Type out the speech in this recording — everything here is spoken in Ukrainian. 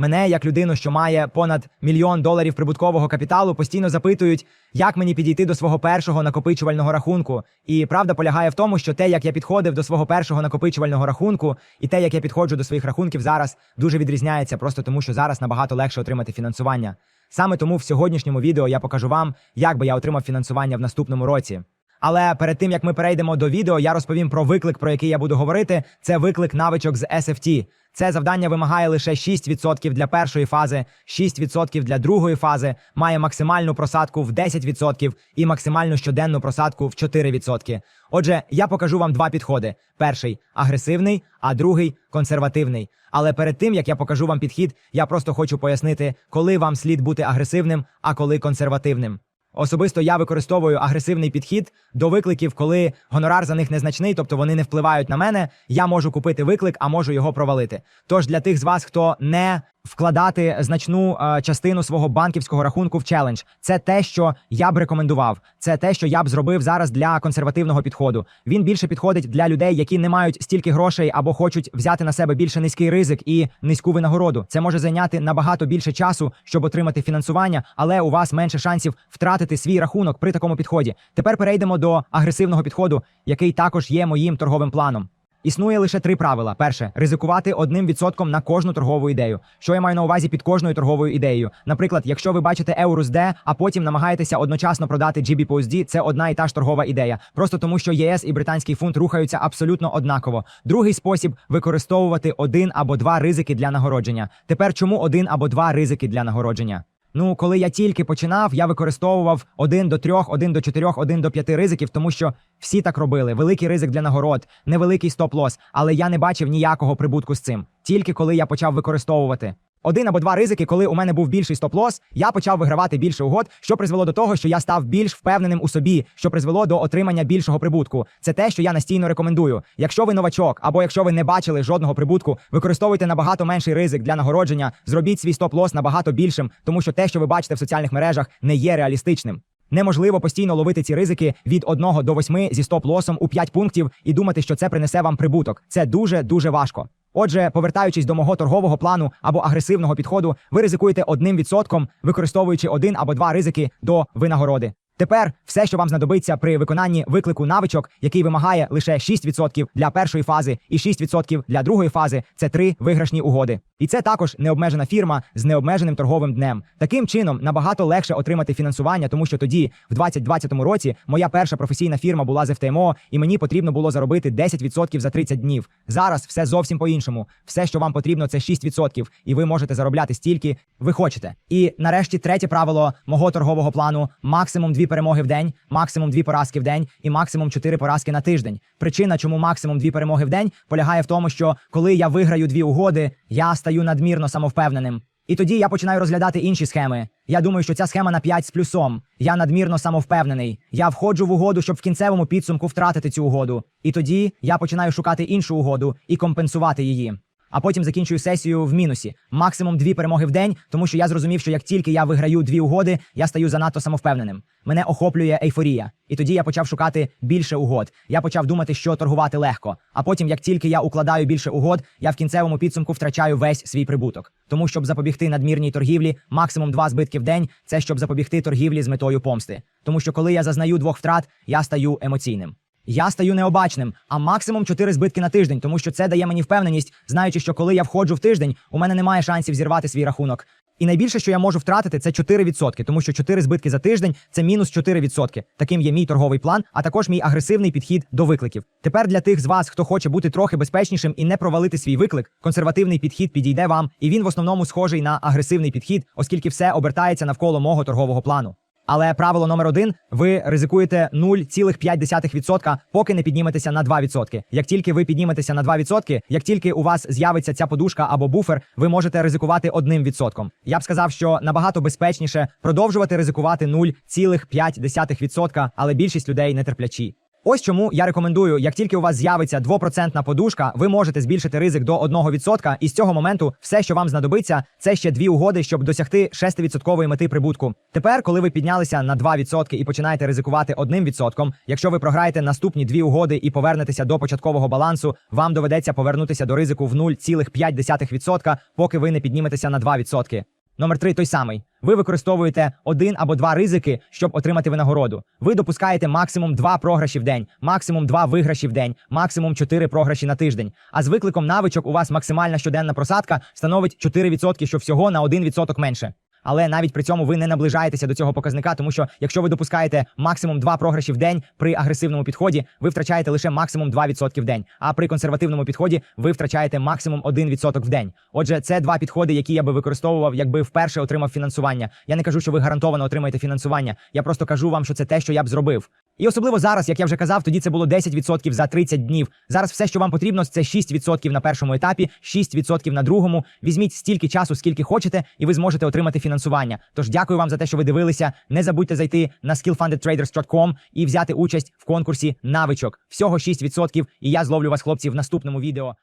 Мене, як людину, що має понад мільйон доларів прибуткового капіталу, постійно запитують, як мені підійти до свого першого накопичувального рахунку. І правда полягає в тому, що те, як я підходив до свого першого накопичувального рахунку, і те, як я підходжу до своїх рахунків зараз, дуже відрізняється, просто тому що зараз набагато легше отримати фінансування. Саме тому в сьогоднішньому відео я покажу вам, як би я отримав фінансування в наступному році. Але перед тим як ми перейдемо до відео, я розповім про виклик, про який я буду говорити. Це виклик навичок з SFT. Це завдання вимагає лише 6% для першої фази, 6% для другої фази, має максимальну просадку в 10% і максимальну щоденну просадку в 4%. Отже, я покажу вам два підходи: перший агресивний, а другий консервативний. Але перед тим як я покажу вам підхід, я просто хочу пояснити, коли вам слід бути агресивним, а коли консервативним. Особисто я використовую агресивний підхід до викликів, коли гонорар за них незначний, тобто вони не впливають на мене. Я можу купити виклик, а можу його провалити. Тож для тих з вас, хто не вкладати значну е, частину свого банківського рахунку в челендж, це те, що я б рекомендував. Це те, що я б зробив зараз для консервативного підходу. Він більше підходить для людей, які не мають стільки грошей або хочуть взяти на себе більше низький ризик і низьку винагороду. Це може зайняти набагато більше часу, щоб отримати фінансування, але у вас менше шансів втратити свій рахунок при такому підході. Тепер перейдемо до агресивного підходу, який також є моїм торговим планом. Існує лише три правила: перше ризикувати одним відсотком на кожну торгову ідею. Що я маю на увазі під кожною торговою ідеєю? Наприклад, якщо ви бачите EURUSD, а потім намагаєтеся одночасно продати GBPUSD, це одна і та ж торгова ідея, просто тому що ЄС і британський фунт рухаються абсолютно однаково. Другий спосіб використовувати один або два ризики для нагородження. Тепер чому один або два ризики для нагородження? Ну, коли я тільки починав, я використовував один до трьох, один до чотирьох, один до п'яти ризиків, тому що всі так робили. Великий ризик для нагород, невеликий стоп-лос, але я не бачив ніякого прибутку з цим. Тільки коли я почав використовувати. Один або два ризики, коли у мене був більший стоп-лос, я почав вигравати більше угод, що призвело до того, що я став більш впевненим у собі, що призвело до отримання більшого прибутку. Це те, що я настійно рекомендую. Якщо ви новачок, або якщо ви не бачили жодного прибутку, використовуйте набагато менший ризик для нагородження, зробіть свій стоп-лос набагато більшим, тому що те, що ви бачите в соціальних мережах, не є реалістичним. Неможливо постійно ловити ці ризики від 1 до 8 зі стоп-лосом у 5 пунктів і думати, що це принесе вам прибуток. Це дуже дуже важко. Отже, повертаючись до мого торгового плану або агресивного підходу, ви ризикуєте одним відсотком, використовуючи один або два ризики до винагороди. Тепер все, що вам знадобиться при виконанні виклику навичок, який вимагає лише 6% для першої фази і 6% для другої фази, це три виграшні угоди. І це також необмежена фірма з необмеженим торговим днем. Таким чином набагато легше отримати фінансування, тому що тоді, в 2020 році, моя перша професійна фірма була з ФТМО, і мені потрібно було заробити 10% за 30 днів. Зараз все зовсім по-іншому. Все, що вам потрібно, це 6%, і ви можете заробляти стільки ви хочете. І нарешті третє правило мого торгового плану: максимум дві перемоги в день, максимум дві поразки в день і максимум чотири поразки на тиждень. Причина, чому максимум дві перемоги в день, полягає в тому, що коли я виграю дві угоди, я стаю надмірно самовпевненим. І тоді я починаю розглядати інші схеми. Я думаю, що ця схема на 5 з плюсом. Я надмірно самовпевнений. Я входжу в угоду, щоб в кінцевому підсумку втратити цю угоду. І тоді я починаю шукати іншу угоду і компенсувати її. А потім закінчую сесію в мінусі. Максимум дві перемоги в день, тому що я зрозумів, що як тільки я виграю дві угоди, я стаю занадто самовпевненим. Мене охоплює ейфорія. І тоді я почав шукати більше угод. Я почав думати, що торгувати легко. А потім, як тільки я укладаю більше угод, я в кінцевому підсумку втрачаю весь свій прибуток. Тому, щоб запобігти надмірній торгівлі, максимум два збитки в день це щоб запобігти торгівлі з метою помсти. Тому що коли я зазнаю двох втрат, я стаю емоційним. Я стаю необачним, а максимум 4 збитки на тиждень, тому що це дає мені впевненість, знаючи, що коли я входжу в тиждень, у мене немає шансів зірвати свій рахунок. І найбільше, що я можу втратити, це 4%, тому що 4 збитки за тиждень це мінус 4%. Таким є мій торговий план, а також мій агресивний підхід до викликів. Тепер для тих з вас, хто хоче бути трохи безпечнішим і не провалити свій виклик, консервативний підхід підійде вам, і він в основному схожий на агресивний підхід, оскільки все обертається навколо мого торгового плану. Але правило номер один: ви ризикуєте 0,5%, поки не підніметеся на 2%. Як тільки ви підніметеся на 2%, як тільки у вас з'явиться ця подушка або буфер, ви можете ризикувати 1%. Я б сказав, що набагато безпечніше продовжувати ризикувати 0,5%, але більшість людей нетерплячі. Ось чому я рекомендую, як тільки у вас з'явиться 2% подушка, ви можете збільшити ризик до 1%, і з цього моменту все, що вам знадобиться, це ще дві угоди, щоб досягти 6% мети прибутку. Тепер, коли ви піднялися на 2% і починаєте ризикувати 1%, якщо ви програєте наступні дві угоди і повернетеся до початкового балансу, вам доведеться повернутися до ризику в 0,5%, поки ви не підніметеся на 2%. Номер три той самий. Ви використовуєте один або два ризики, щоб отримати винагороду. Ви допускаєте максимум два програші в день, максимум два виграші в день, максимум чотири програші на тиждень. А з викликом навичок у вас максимальна щоденна просадка становить 4%, що всього на 1% менше. Але навіть при цьому ви не наближаєтеся до цього показника, тому що якщо ви допускаєте максимум два програші в день при агресивному підході, ви втрачаєте лише максимум 2% в день. А при консервативному підході ви втрачаєте максимум 1% в день. Отже, це два підходи, які я би використовував, якби вперше отримав фінансування. Я не кажу, що ви гарантовано отримаєте фінансування. Я просто кажу вам, що це те, що я б зробив. І особливо зараз, як я вже казав, тоді це було 10% за 30 днів. Зараз все, що вам потрібно, це 6% на першому етапі, 6% на другому. Візьміть стільки часу, скільки хочете, і ви зможете отримати фінансування. Тож дякую вам за те, що ви дивилися. Не забудьте зайти на skillfundedtraders.com і взяти участь в конкурсі навичок. Всього 6%, і я зловлю вас, хлопці, в наступному відео.